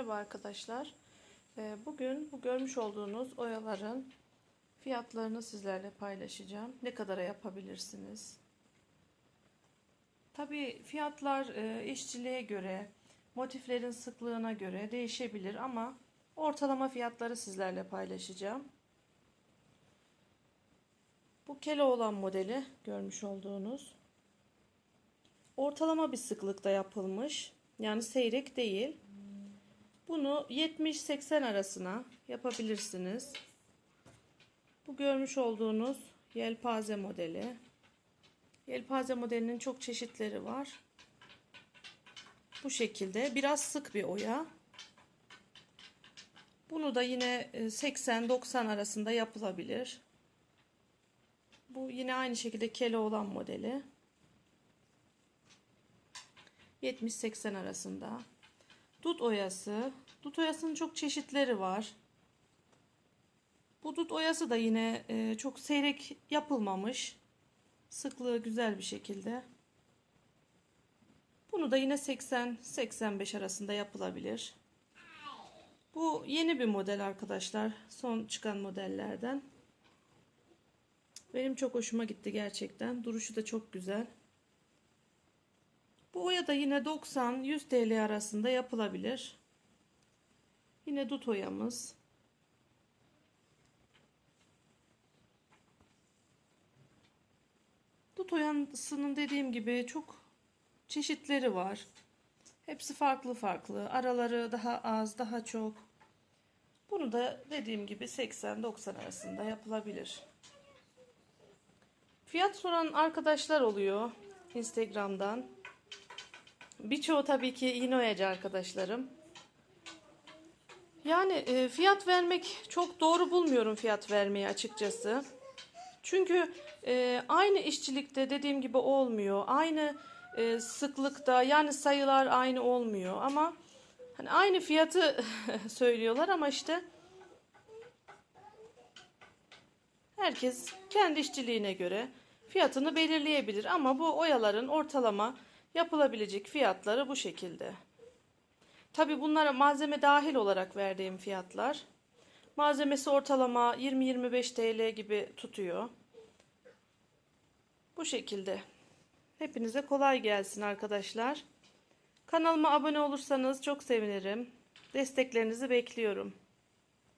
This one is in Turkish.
Merhaba arkadaşlar. Ee, Bugün bu görmüş olduğunuz oyaların fiyatlarını sizlerle paylaşacağım. Ne kadara yapabilirsiniz? Tabii fiyatlar e, işçiliğe göre, motiflerin sıklığına göre değişebilir ama ortalama fiyatları sizlerle paylaşacağım. Bu kele olan modeli görmüş olduğunuz. Ortalama bir sıklıkta yapılmış. Yani seyrek değil. Bunu 70-80 arasına yapabilirsiniz. Bu görmüş olduğunuz yelpaze modeli. Yelpaze modelinin çok çeşitleri var. Bu şekilde biraz sık bir oya. Bunu da yine 80-90 arasında yapılabilir. Bu yine aynı şekilde kele olan modeli. 70-80 arasında. Dut oyası. Dut oyasının çok çeşitleri var. Bu dut oyası da yine e, çok seyrek yapılmamış. Sıklığı güzel bir şekilde. Bunu da yine 80-85 arasında yapılabilir. Bu yeni bir model arkadaşlar. Son çıkan modellerden. Benim çok hoşuma gitti gerçekten. Duruşu da çok güzel. Bu oya da yine 90-100 TL arasında yapılabilir. Yine dut oyamız. Dut oyasının dediğim gibi çok çeşitleri var. Hepsi farklı farklı. Araları daha az, daha çok. Bunu da dediğim gibi 80-90 arasında yapılabilir. Fiyat soran arkadaşlar oluyor Instagram'dan. Birçoğu tabii ki yine oyacı arkadaşlarım. Yani e, fiyat vermek çok doğru bulmuyorum fiyat vermeyi açıkçası. Çünkü e, aynı işçilikte dediğim gibi olmuyor. Aynı e, sıklıkta yani sayılar aynı olmuyor ama hani aynı fiyatı söylüyorlar ama işte herkes kendi işçiliğine göre fiyatını belirleyebilir ama bu oyaların ortalama yapılabilecek fiyatları bu şekilde. Tabi bunlara malzeme dahil olarak verdiğim fiyatlar. Malzemesi ortalama 20-25 TL gibi tutuyor. Bu şekilde. Hepinize kolay gelsin arkadaşlar. Kanalıma abone olursanız çok sevinirim. Desteklerinizi bekliyorum.